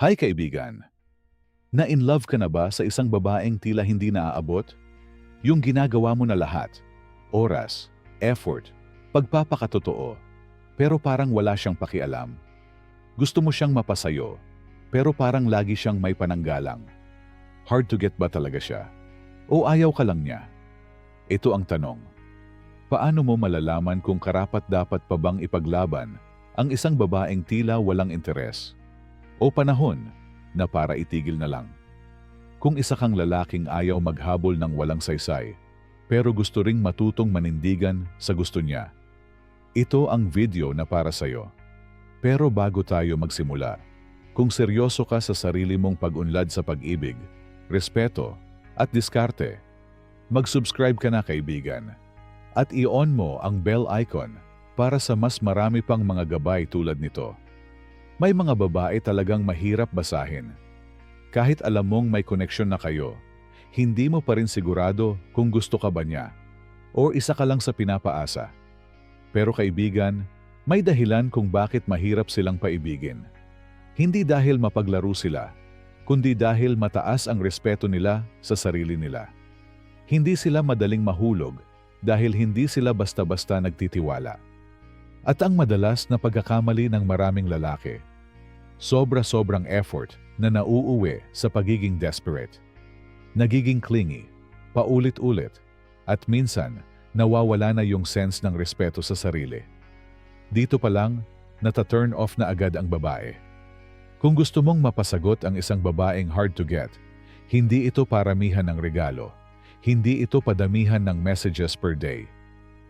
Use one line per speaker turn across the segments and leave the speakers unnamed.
Hi kaibigan! Na-in love ka na ba sa isang babaeng tila hindi naaabot? Yung ginagawa mo na lahat, oras, effort, pagpapakatotoo, pero parang wala siyang pakialam. Gusto mo siyang mapasayo, pero parang lagi siyang may pananggalang. Hard to get ba talaga siya? O ayaw ka lang niya? Ito ang tanong. Paano mo malalaman kung karapat dapat pa bang ipaglaban ang isang babaeng tila walang interes? O panahon na para itigil na lang? Kung isa kang lalaking ayaw maghabol ng walang saysay, pero gusto ring matutong manindigan sa gusto niya, ito ang video na para sa'yo. Pero bago tayo magsimula, kung seryoso ka sa sarili mong pag-unlad sa pag-ibig, respeto, at diskarte, mag-subscribe ka na kaibigan. At i-on mo ang bell icon para sa mas marami pang mga gabay tulad nito. May mga babae talagang mahirap basahin. Kahit alam mong may koneksyon na kayo, hindi mo pa rin sigurado kung gusto ka ba niya o isa ka lang sa pinapaasa. Pero kaibigan, may dahilan kung bakit mahirap silang paibigin. Hindi dahil mapaglaro sila, kundi dahil mataas ang respeto nila sa sarili nila. Hindi sila madaling mahulog dahil hindi sila basta-basta nagtitiwala. At ang madalas na pagkakamali ng maraming lalaki, sobra-sobrang effort na nauuwi sa pagiging desperate. Nagiging clingy, paulit-ulit, at minsan nawawala na yung sense ng respeto sa sarili. Dito pa lang, nata-turn off na agad ang babae. Kung gusto mong mapasagot ang isang babaeng hard to get, hindi ito paramihan ng regalo. Hindi ito padamihan ng messages per day.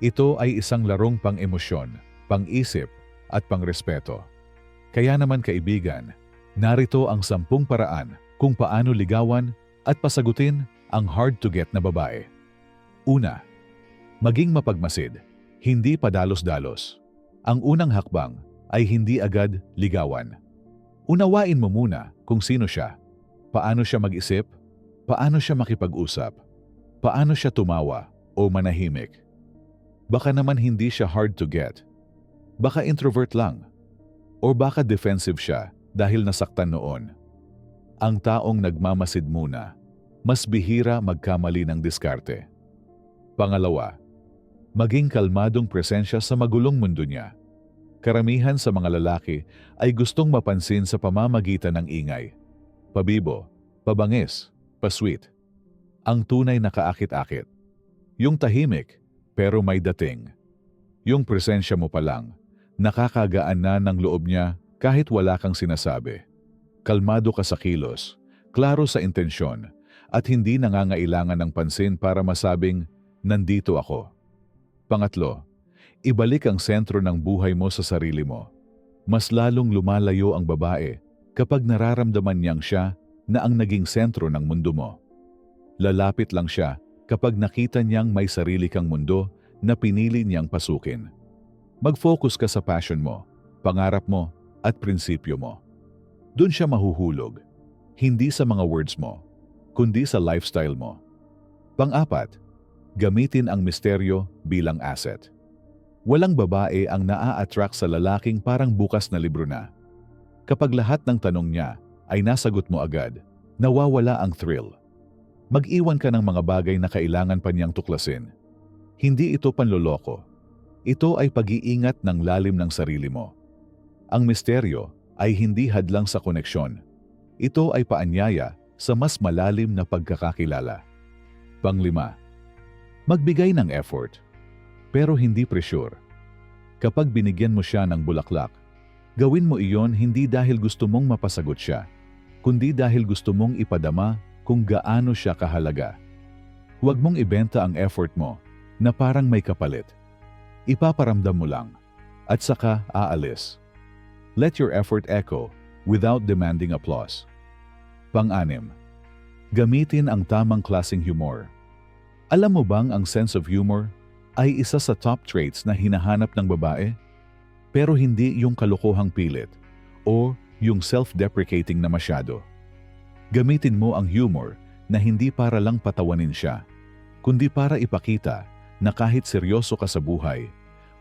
Ito ay isang larong pang-emosyon, pang-isip, at pang-respeto. Kaya naman kaibigan, narito ang sampung paraan kung paano ligawan at pasagutin ang hard-to-get na babae. Una, maging mapagmasid, hindi padalos-dalos. Ang unang hakbang ay hindi agad ligawan. Unawain mo muna kung sino siya, paano siya mag-isip, paano siya makipag-usap, paano siya tumawa o manahimik. Baka naman hindi siya hard to get. Baka introvert lang o baka defensive siya dahil nasaktan noon. Ang taong nagmamasid muna, mas bihira magkamali ng diskarte. Pangalawa, maging kalmadong presensya sa magulong mundo niya. Karamihan sa mga lalaki ay gustong mapansin sa pamamagitan ng ingay. Pabibo, pabangis, pasweet. Ang tunay na kaakit-akit. Yung tahimik, pero may dating. Yung presensya mo pa lang, nakakagaan na ng loob niya kahit wala kang sinasabi. Kalmado ka sa kilos, klaro sa intensyon, at hindi nangangailangan ng pansin para masabing, nandito ako. Pangatlo, ibalik ang sentro ng buhay mo sa sarili mo. Mas lalong lumalayo ang babae kapag nararamdaman niyang siya na ang naging sentro ng mundo mo. Lalapit lang siya kapag nakita niyang may sarili kang mundo na pinili niyang pasukin. Mag-focus ka sa passion mo, pangarap mo, at prinsipyo mo. Doon siya mahuhulog, hindi sa mga words mo, kundi sa lifestyle mo. Pang-apat, gamitin ang misteryo bilang asset. Walang babae ang naa-attract sa lalaking parang bukas na libro na. Kapag lahat ng tanong niya ay nasagot mo agad, nawawala ang thrill. Mag-iwan ka ng mga bagay na kailangan pa niyang tuklasin. Hindi ito panloloko, ito ay pag-iingat ng lalim ng sarili mo. Ang misteryo ay hindi hadlang sa koneksyon. Ito ay paanyaya sa mas malalim na pagkakakilala. Panglima, magbigay ng effort, pero hindi pressure. Kapag binigyan mo siya ng bulaklak, gawin mo iyon hindi dahil gusto mong mapasagot siya, kundi dahil gusto mong ipadama kung gaano siya kahalaga. Huwag mong ibenta ang effort mo na parang may kapalit ipaparamdam mo lang, at saka aalis. Let your effort echo without demanding applause. Pang-anim, gamitin ang tamang klasing humor. Alam mo bang ang sense of humor ay isa sa top traits na hinahanap ng babae? Pero hindi yung kalokohang pilit o yung self-deprecating na masyado. Gamitin mo ang humor na hindi para lang patawanin siya, kundi para ipakita na kahit seryoso ka sa buhay,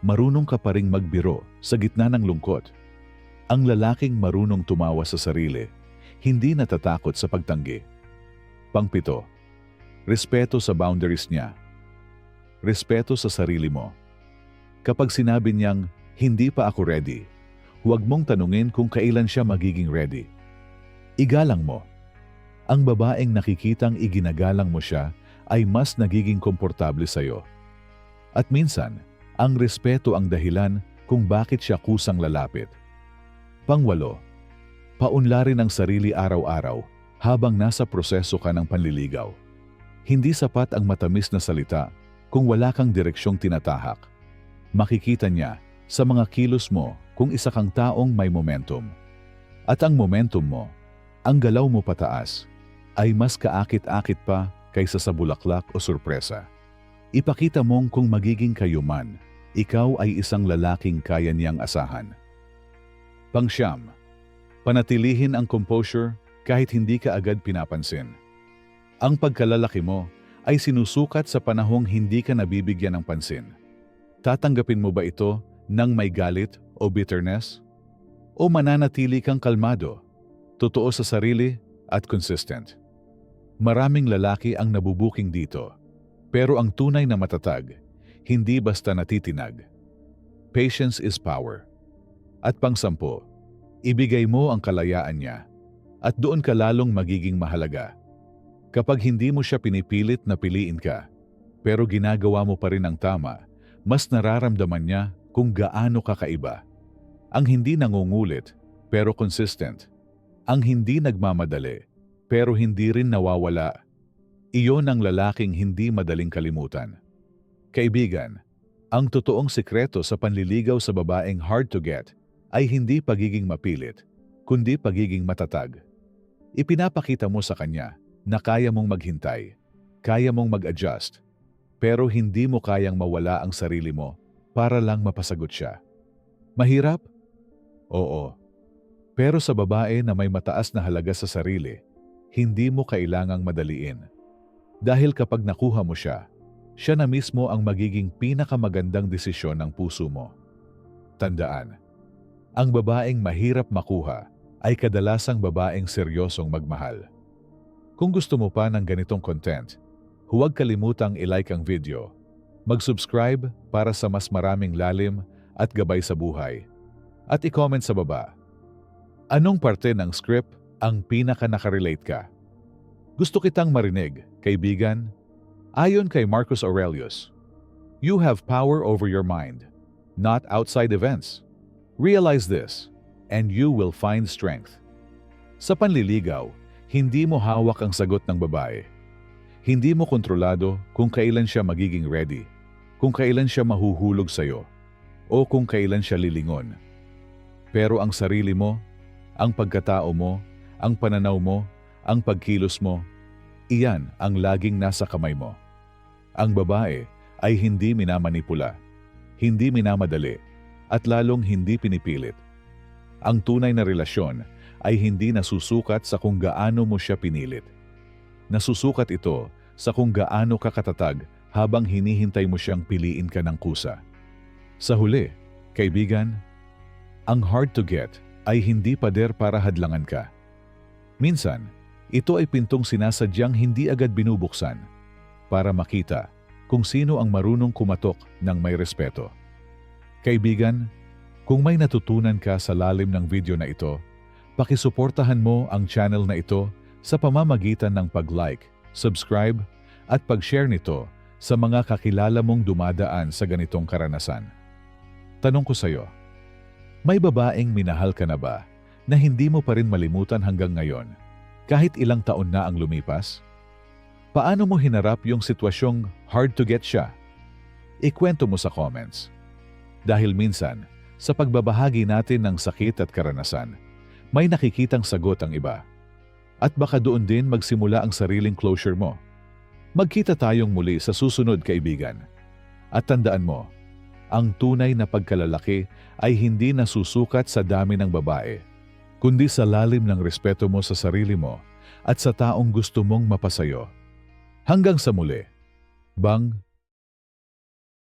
marunong ka pa ring magbiro sa gitna ng lungkot. Ang lalaking marunong tumawa sa sarili, hindi natatakot sa pagtanggi. Pangpito, respeto sa boundaries niya. Respeto sa sarili mo. Kapag sinabi niyang, hindi pa ako ready, huwag mong tanungin kung kailan siya magiging ready. Igalang mo. Ang babaeng nakikitang iginagalang mo siya ay mas nagiging komportable sa'yo. At minsan, ang respeto ang dahilan kung bakit siya kusang lalapit. Pangwalo, paunlarin ang sarili araw-araw habang nasa proseso ka ng panliligaw. Hindi sapat ang matamis na salita kung wala kang direksyong tinatahak. Makikita niya sa mga kilos mo kung isa kang taong may momentum. At ang momentum mo, ang galaw mo pataas, ay mas kaakit-akit pa kaysa sa bulaklak o sorpresa. Ipakita mong kung magiging kayo man, ikaw ay isang lalaking kaya niyang asahan. Pangsyam, panatilihin ang composure kahit hindi ka agad pinapansin. Ang pagkalalaki mo ay sinusukat sa panahong hindi ka nabibigyan ng pansin. Tatanggapin mo ba ito ng may galit o bitterness? O mananatili kang kalmado, totoo sa sarili at consistent? Maraming lalaki ang nabubuking dito, pero ang tunay na matatag, hindi basta natitinag. Patience is power. At pangsampo, ibigay mo ang kalayaan niya at doon ka lalong magiging mahalaga. Kapag hindi mo siya pinipilit na piliin ka, pero ginagawa mo pa rin ang tama, mas nararamdaman niya kung gaano kakaiba. Ang hindi nangungulit, pero consistent. Ang hindi nagmamadali, pero hindi rin nawawala. Iyon ang lalaking hindi madaling kalimutan. Kaibigan, ang totoong sikreto sa panliligaw sa babaeng hard to get ay hindi pagiging mapilit, kundi pagiging matatag. Ipinapakita mo sa kanya na kaya mong maghintay, kaya mong mag-adjust, pero hindi mo kayang mawala ang sarili mo para lang mapasagot siya. Mahirap? Oo. Pero sa babae na may mataas na halaga sa sarili, hindi mo kailangang madaliin. Dahil kapag nakuha mo siya, siya na mismo ang magiging pinakamagandang desisyon ng puso mo. Tandaan, ang babaeng mahirap makuha ay kadalasang babaeng seryosong magmahal. Kung gusto mo pa ng ganitong content, huwag kalimutang i-like ang video, mag-subscribe para sa mas maraming lalim at gabay sa buhay, at i-comment sa baba. Anong parte ng script ang pinaka nakarelate ka? Gusto kitang marinig, kaibigan, Ayon kay Marcus Aurelius, you have power over your mind, not outside events. Realize this, and you will find strength. Sa panliligaw, hindi mo hawak ang sagot ng babae. Hindi mo kontrolado kung kailan siya magiging ready, kung kailan siya mahuhulog sa'yo, o kung kailan siya lilingon. Pero ang sarili mo, ang pagkatao mo, ang pananaw mo, ang pagkilos mo, Iyan ang laging nasa kamay mo. Ang babae ay hindi minamanipula, hindi minamadali, at lalong hindi pinipilit. Ang tunay na relasyon ay hindi nasusukat sa kung gaano mo siya pinilit. Nasusukat ito sa kung gaano ka katatag habang hinihintay mo siyang piliin ka ng kusa. Sa huli, kaibigan, ang hard to get ay hindi pader para hadlangan ka. Minsan, ito ay pintong sinasadyang hindi agad binubuksan para makita kung sino ang marunong kumatok ng may respeto. Kaibigan, kung may natutunan ka sa lalim ng video na ito, pakisuportahan mo ang channel na ito sa pamamagitan ng pag-like, subscribe, at pag-share nito sa mga kakilala mong dumadaan sa ganitong karanasan. Tanong ko sa iyo, may babaeng minahal ka na ba na hindi mo pa rin malimutan hanggang ngayon kahit ilang taon na ang lumipas? Paano mo hinarap yung sitwasyong hard to get siya? Ikwento mo sa comments. Dahil minsan, sa pagbabahagi natin ng sakit at karanasan, may nakikitang sagot ang iba. At baka doon din magsimula ang sariling closure mo. Magkita tayong muli sa susunod kaibigan. At tandaan mo, ang tunay na pagkalalaki ay hindi nasusukat sa dami ng babae, kundi sa lalim ng respeto mo sa sarili mo at sa taong gusto mong mapasayo. Hanggang sa muli, Bang